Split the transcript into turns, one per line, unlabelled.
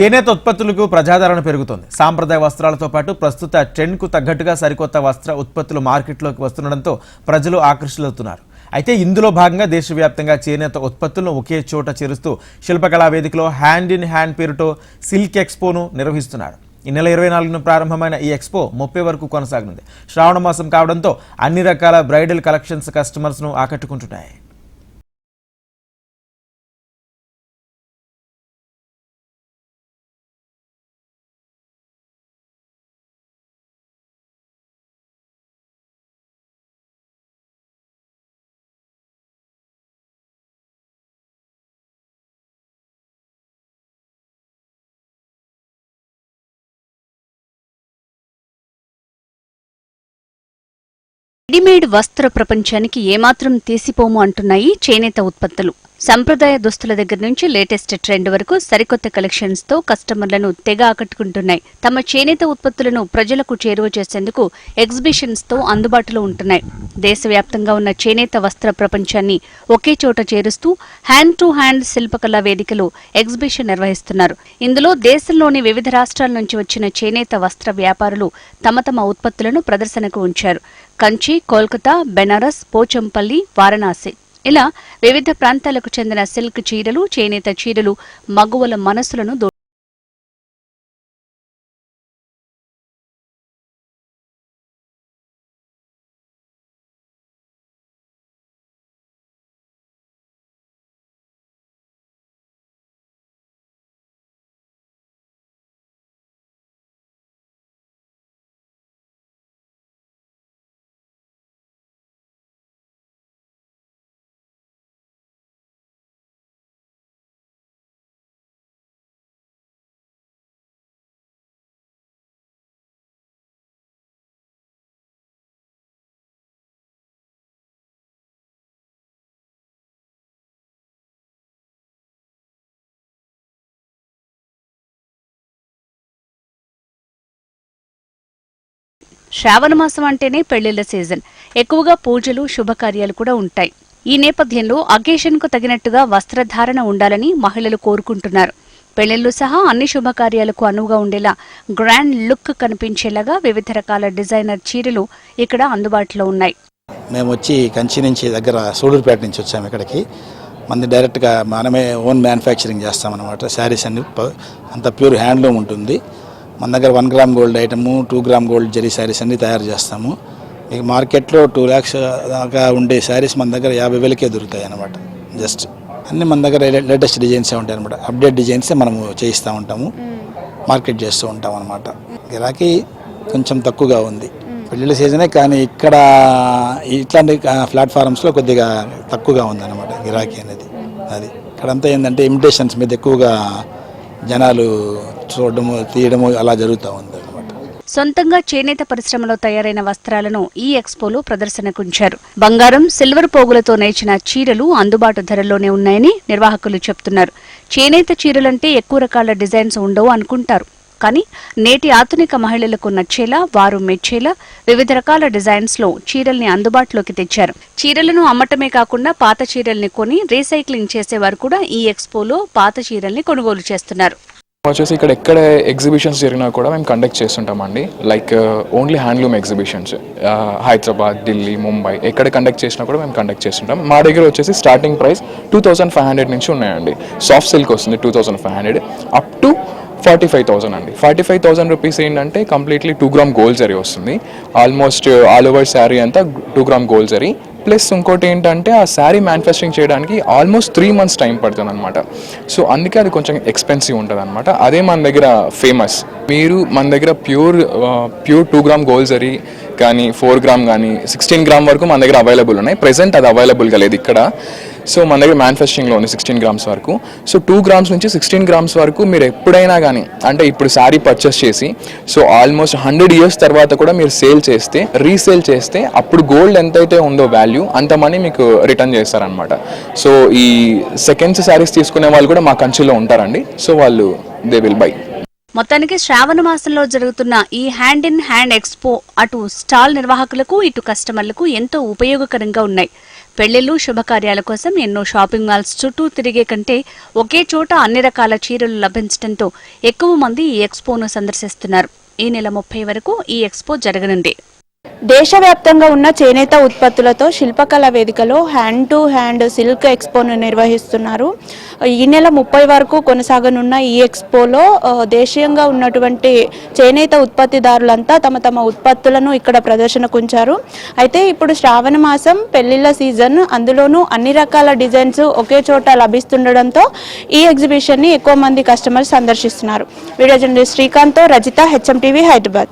చేనేత ఉత్పత్తులకు ప్రజాదరణ పెరుగుతోంది. సాంప్రదాయ వస్త్రాలతో పాటు ప్రస్తుత ట్రెండ్కు తగ్గట్టుగా సరికొత్త వస్త్ర ఉత్పత్తులు మార్కెట్లోకి వస్తుండడంతో ప్రజలు ఆకర్షితులవుతున్నారు. అయితే ఇందులో భాగంగా దేశవ్యాప్తంగా చేనేత ఉత్పత్తులను ఒకే చోట చేరుస్తూ శిల్పకళా వేదికలో హ్యాండ్ ఇన్ హ్యాండ్ పేరుతో సిల్క్ ఎక్స్పోను నిర్వహిస్తున్నారు. ఈ నెల ఇరవై నాలుగున ప్రారంభమైన ఈ ఎక్స్పో ముప్పై వరకు కొనసాగనుంది. శ్రావణ మాసం కావడంతో అన్ని రకాల బ్రైడల్ కలెక్షన్స్ కస్టమర్స్ను ఆకట్టుకుంటున్నాయి.
రెడీమేడ్ వస్త్ర ప్రపంచానికి ఏమాత్రం తీసిపోము అంటున్నాయి చేనేత ఉత్పత్తులు. సంప్రదాయ దుస్తుల దగ్గర నుంచి లేటెస్ట్ ట్రెండ్ వరకు సరికొత్త కలెక్షన్స్తో కస్టమర్లను తెగ ఆకట్టుకుంటున్నాయి. తమ చేనేత ఉత్పత్తులను ప్రజలకు చేరువ చేసేందుకు ఎగ్జిబిషన్స్తో అందుబాటులో ఉంటున్నాయి. దేశవ్యాప్తంగా ఉన్న చేనేత వస్త్ర ప్రపంచాన్ని ఒకే చోట చేరుస్తూ హ్యాండ్ టు హ్యాండ్ శిల్పకళా వేదికలు ఎగ్జిబిషన్ నిర్వహిస్తున్నారు. ఇందులో దేశంలోని వివిధ రాష్ట్రాల నుంచి వచ్చిన చేనేత వస్త్ర వ్యాపారులు తమ తమ ఉత్పత్తులను ప్రదర్శనకు ఉంచారు. కంచి కోల్కతా బెనారస్ పోచంపల్లి వారణాసి. ఇలా వివిధ ప్రాంతాలకు చెందిన సిల్క్ చీరలు చేనేత చీరలు మగువల మనసులను శ్రావణ మాసం అంటేనే పెళ్ళిళ్ళ సీజన్. ఎక్కువగా పూజలు శుభకార్యాలు కూడా ఉంటాయి. ఈ నేపథ్యంలో అకేషన్కు తగినట్టుగా వస్త్రధారణ ఉండాలని మహిళలు కోరుకుంటున్నారు. పెళ్ళిళ్ళు సహా అన్ని శుభకార్యాలకు అనువుగా ఉండేలా గ్రాండ్ లుక్ కనిపించేలాగా వివిధ రకాల డిజైనర్ చీరలు ఇక్కడ అందుబాటులో ఉన్నాయి.
మేము వచ్చి కంచి నుంచి దగ్గర సూళూరుపేట నుంచి వచ్చాము ఇక్కడికి. మంది డైరెక్ట్గా మనమే ఓన్ మ్యానుఫ్యాక్చరింగ్ చేస్తామన్నమాట. శారీస్ అన్ని అంత ప్యూర్ హ్యాండ్లూమ్ ఉంటుంది. మన దగ్గర one gram gold item two gram gold zari saris అన్ని తయారు చేస్తాము. మీకు మార్కెట్లో టూ ల్యాక్స్ దాకా ఉండే శారీస్ మన దగ్గర యాభై వేలకే దొరుకుతాయి అన్నమాట. జస్ట్ అన్ని మన దగ్గర లేటెస్ట్ డిజైన్సే ఉంటాయి అనమాట అప్డేట్ డిజైన్సే మనము చేయిస్తూ ఉంటాము. మార్కెట్ చేస్తూ ఉంటాం అనమాట గిరాకీ కొంచెం తక్కువగా ఉంది. పెళ్ళిళ్ళ సీజనే కానీ ఇక్కడ ఇట్లాంటి ప్లాట్ఫారమ్స్లో కొద్దిగా తక్కువగా ఉందన్నమాట గిరాకీ అనేది. అది. ఇక్కడంతా ఏంటంటే ఇమిటేషన్స్ మీద ఎక్కువగా జనాలు చూడడము తీయడము అలా జరుగుతూ ఉంది అనమాట
సొంతంగా చేనేత పరిశ్రమలో తయారైన వస్త్రాలను ఈ ఎక్స్పోలో ప్రదర్శనకుంచారు. బంగారం సిల్వర్ పోగులతో నేర్చిన చీరలు అందుబాటు ధరల్లోనే ఉన్నాయని నిర్వాహకులు చెప్తున్నారు. చేనేత చీరలంటే ఎక్కువ రకాల డిజైన్స్ ఉండవు అనుకుంటారు. కానీ నేటి ఆధునిక మహిళలకు నచ్చేలా వారు మెచ్చేలా వివిధ రకాల డిజైన్స్లో చీరల్ని అందుబాటులోకి తెచ్చారు. చీరలను అమ్మటమే కాకుండా పాత చీరల్ని కొని రీసైక్లింగ్ చేసేవారు కూడా ఈ ఎక్స్పోలో పాత చీరల్ని కొనుగోలు చేస్తున్నారు.
వచ్చేసి ఇక్కడ ఎక్కడ ఎగ్జిబిషన్స్ జరిగినా కూడా మేము conduct చేస్తుంటామండి. Like only handloom exhibitions Hyderabad Delhi Mumbai ఎక్కడ కండక్ట్ చేసినా కూడా మేము కండక్ట్ చేస్తుంటాం. మా దగ్గర వచ్చేసి starting price two thousand five hundred నుంచి ఉన్నాయండి. సాఫ్ట్ సిల్క్ వస్తుంది two thousand five hundred up to forty five thousand అండి. ఫార్టీ ఫైవ్ థౌసండ్ రూపీస్ ఏంటంటే completely two gram gold zari వస్తుంది. ఆల్మోస్ట్ ఆల్ ఓవర్ శారీ అంతా two gram gold zari plus ఇంకోటి ఏంటంటే ఆ శారీ మ్యానుఫ్యాక్చరింగ్ చేయడానికి ఆల్మోస్ట్ త్రీ మంత్స్ టైం పడుతుంది అనమాట సో అందుకే అది కొంచెం ఎక్స్పెన్సివ్ ఉంటుంది అనమాట అదే మన దగ్గర ఫేమస్ మీరు మన దగ్గర pure pure two gram gold zari కానీ ఫోర్ గ్రామ్ కానీ సిక్స్టీన్ గ్రామ్ వరకు మన దగ్గర అవైలబుల్ ఉన్నాయి. ప్రెసెంట్ అది అవైలబుల్గా లేదు ఇక్కడ. సో మన దగ్గర మ్యానుఫ్యాక్చరింగ్లో ఉంది సిక్స్టీన్ గ్రామ్స్ వరకు. సో టూ గ్రామ్స్ నుంచి సిక్స్టీన్ గ్రామ్స్ వరకు మీరు ఎప్పుడైనా కానీ అంటే ఇప్పుడు శారీ పర్చేస్ చేసి సో ఆల్మోస్ట్ హండ్రెడ్ ఇయర్స్ తర్వాత కూడా మీరు సేల్ చేస్తే రీసేల్ చేస్తే అప్పుడు గోల్డ్ ఎంతైతే ఉందో వాల్యూ అంత మనీ మీకు రిటర్న్ చేస్తారనమాట సో ఈ సెకండ్స్ శారీస్ తీసుకునే వాళ్ళు కూడా మా కంచిలో ఉంటారండి. సో వాళ్ళు దే విల్ బై
మొత్తానికి శ్రావణ మాసంలో జరుగుతున్న ఈ హ్యాండ్ ఇన్ హ్యాండ్ ఎక్స్పో అటు స్టాల్ నిర్వాహకులకు ఇటు కస్టమర్లకు ఎంతో ఉపయోగకరంగా ఉన్నాయి. పెళ్ళిళ్ళు శుభకార్యాల కోసం ఎన్నో షాపింగ్ మాల్స్ చుట్టూ తిరిగే కంటే ఒకే చోట అన్ని రకాల చీరలు లభించడంతో ఎక్కువ మంది ఈ ఎక్స్పోను సందర్శిస్తున్నారు. ఈ నెల ముప్పై వరకు ఈ ఎక్స్పో జరగనుంది.
దేశవ్యాప్తంగా ఉన్న చేనేత ఉత్పత్తులతో శిల్పకళ వేదికలో హ్యాండ్ టు హ్యాండ్ సిల్క్ ఎక్స్పోను నిర్వహిస్తున్నారు. ఈ నెల ముప్పై వరకు కొనసాగనున్న ఈ ఎక్స్పోలో దేశీయంగా ఉన్నటువంటి చేనేత ఉత్పత్తిదారులంతా తమ తమ ఉత్పత్తులను ఇక్కడ ప్రదర్శనకు ఉంచారు అయితే ఇప్పుడు శ్రావణ మాసం పెళ్ళిళ్ళ సీజన్ అందులోనూ అన్ని రకాల డిజైన్స్ ఒకే చోట లభిస్తుండడంతో ఈ ఎగ్జిబిషన్ని ఎక్కువ మంది కస్టమర్స్ సందర్శిస్తున్నారు. వీడియో జర్నలిస్ట్ శ్రీకాంత్తో రజిత హెచ్ఎం టీవీ హైదరాబాద్.